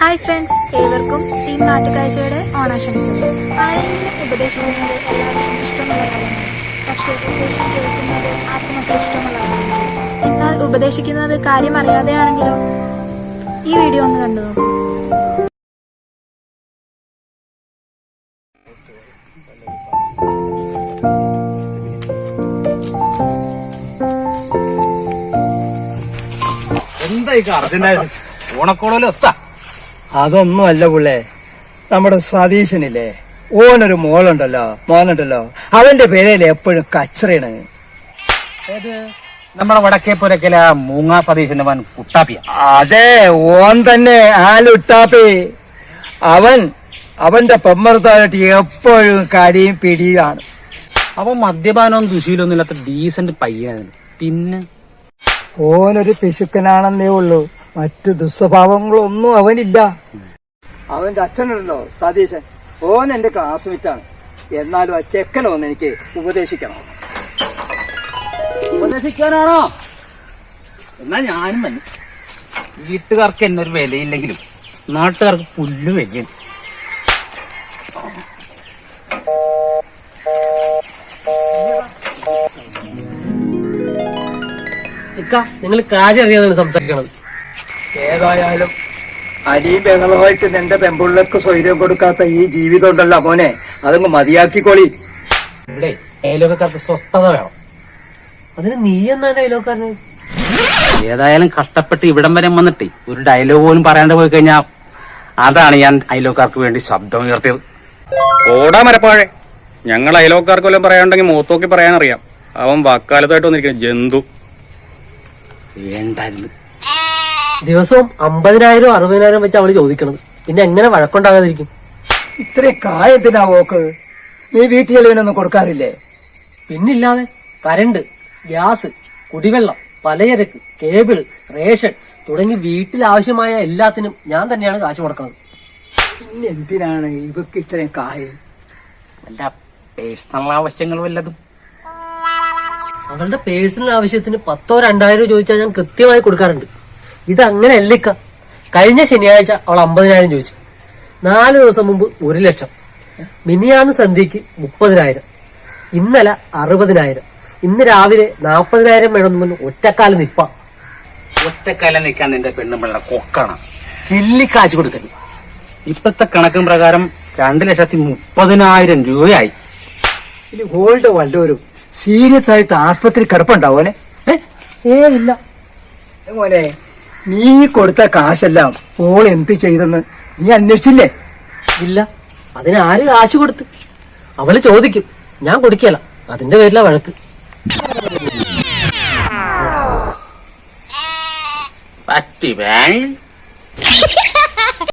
Hi friends ഏവർക്കും team നാട്ടുകാഴ്ചയുടെ ഓണാശംസകൾ. ആരെങ്കിലും ഉപദേശിക്കുന്നത് എല്ലാവർക്കും ഇഷ്ടമുള്ളതാണ് പക്ഷേ ഉപദേശം കേൾക്കുന്നത് ആർക്കും അത്ര ഇഷ്ടമുള്ളതല്ല എന്നാൽ ഉപദേശിക്കുന്നത് കാര്യം അറിയാതെയാണെങ്കിലോ? ഈ വീഡിയോ ഒന്ന് കണ്ടു നോക്കൂ. എന്താ ഈ അർജന്റായത് ഓണക്കോളല്ലോ അതൊന്നും അല്ല പുള്ളേ. നമ്മുടെ സതീശനില്ലേ? ഓനൊരു മോളുണ്ടല്ലോ മോനുണ്ടല്ലോ. അവന്റെ പേരല്ലേ എപ്പോഴും കച്ചറയാണ്. ഏത്? നമ്മുടെ വടക്കേ പുരക്കല മൂങ്ങാ സതീശന്റെ വൻ കുട്ടാപ്പിയ. അതെ ഓൻ തന്നെ ആലുട്ടാപ്പി അവൻ അവന്റെ പെമ്മർത്തായിട്ട് എപ്പോഴും കടിയും പിടിയാണ് അവൻ മദ്യപാനവും ദുശീലൊന്നും ഇല്ലാത്ത ഡീസന്റ് പയ്യാണ് പിന്നെ? ഓനൊരു പിശുക്കനാണെന്നേ ഉള്ളൂ. മറ്റു ദുസ്വഭാവങ്ങളൊന്നും അവനില്ല. അവന്റെ അച്ഛനുണ്ടല്ലോ സതീശൻ ഓൻ എന്റെ ക്ലാസ്മേറ്റാണ് എന്നാലും ആ ചെക്കനൊന്ന് എനിക്ക് ഉപദേശിക്കണം. ഉപദേശിക്കാനാണോ? എന്നാ ഞാനും വന്നു. വീട്ടുകാർക്ക് എന്നൊരു വിലയില്ലെങ്കിലും നാട്ടുകാർക്ക് പുല്ല് വലിയ നിങ്ങൾ കാര്യം അറിയാതാണ് സംസാരിക്കണത്. ഏതായാലും അരിയും ബഹളമായിട്ട് എന്റെ പെമ്പുള്ളക്ക് സ്വൈര്യം കൊടുക്കാത്ത ഈ ജീവിതം ഉണ്ടല്ലോ മോനെ. അതങ്ങ് മതിയാക്കിക്കോളി. ഇവിടെ സ്വസ്ഥത വേണം. അതിന് നീ എന്നാ ഡയലോഗാരന് ഏതായാലും കഷ്ടപ്പെട്ട് ഇവിടം വരെ വന്നിട്ട് ഒരു ഡയലോഗ് പോലും പറയാണ്ട് പോയി കഴിഞ്ഞാ അതാണ് ഞാൻ അയലോക്കാർക്ക് വേണ്ടി ശബ്ദം ഉയർത്തിയത്. ഓടാ മരപ്പാഴെ. ഞങ്ങൾ അയലോക്കാർക്ക് വല്ലതും പറയാണ്ടെങ്കിൽ മൂത്തോക്കി പറയാനറിയാം. അവൻ വാക്കാലത്തായിട്ട് വന്നിരിക്കുന്ന ജന്തു. വേണ്ടായിരുന്നു. ദിവസവും അമ്പതിനായിരം അറുപതിനായിരം വെച്ച് അവൾ ചോദിക്കണത്. പിന്നെ എങ്ങനെ വഴക്കുണ്ടാകാതിരിക്കും? ഇത്രയും കായത്തിനാ ഓക്ക് നീ വീട്ടിൽ ചെലവിനൊന്നും കൊടുക്കാറില്ലേ? പിന്നില്ലാതെ കരണ്ട് ഗ്യാസ് കുടിവെള്ളം പലചരക്ക് കേബിൾ റേഷൻ തുടങ്ങി വീട്ടിൽ ആവശ്യമായ എല്ലാത്തിനും ഞാൻ തന്നെയാണ് കാശ് മുടക്കുന്നത് പിന്നെ എന്തിനാണ് ഇവക്ക് ഇത്രയും കായ്? അല്ല പേഴ്സണൽ ആവശ്യങ്ങൾ വല്ലതും? അവളുടെ പേഴ്സണൽ ആവശ്യത്തിന് പത്തോ രണ്ടായിരം ചോദിച്ചാൽ ഞാൻ കൃത്യമായി കൊടുക്കാറുണ്ട്. ഇത് അങ്ങനെ അല്ലിക്ക കഴിഞ്ഞ ശനിയാഴ്ച അവൾ അമ്പതിനായിരം ചോദിച്ചു. നാല് ദിവസം മുമ്പ് ഒരു ലക്ഷം. മിനിയാന്ന് സന്ധ്യക്ക് മുപ്പതിനായിരം. ഇന്നലെ അറുപതിനായിരം. ഇന്ന് രാവിലെ നാൽപ്പതിനായിരം വേണമെന്ന് പറഞ്ഞ് ഒറ്റക്കാലം നിപ്പ. ഒറ്റക്കാല നിൽക്കാൻ നിന്റെ പെണ്ണുമ്പിള്ള കൊക്കണം. ചില്ലിക്കാശ് കൊടുക്കരുത്. ഇപ്പത്തെ കണക്കും പ്രകാരം രണ്ട് ലക്ഷത്തി മുപ്പതിനായിരം രൂപയായി. ഇനി ഗോൾഡ് വല്ലവരും സീരിയസ് ആയിട്ട് ആസ്പത്രി കിടപ്പുണ്ടാവോനെ ഏ ഏ ഇല്ല. മോനെ നീ കൊടുത്ത കാശെല്ലാം ഓൾ എന്ത് ചെയ്തെന്ന് നീ അന്വേഷിച്ചില്ലേ? ഇല്ല. അതിന് ആര് കാശ് കൊടുത്ത്? അവൾ ചോദിക്കും. ഞാൻ കൊടുക്കല. അതിന്റെ പേരിലാ വഴക്ക്. പറ്റി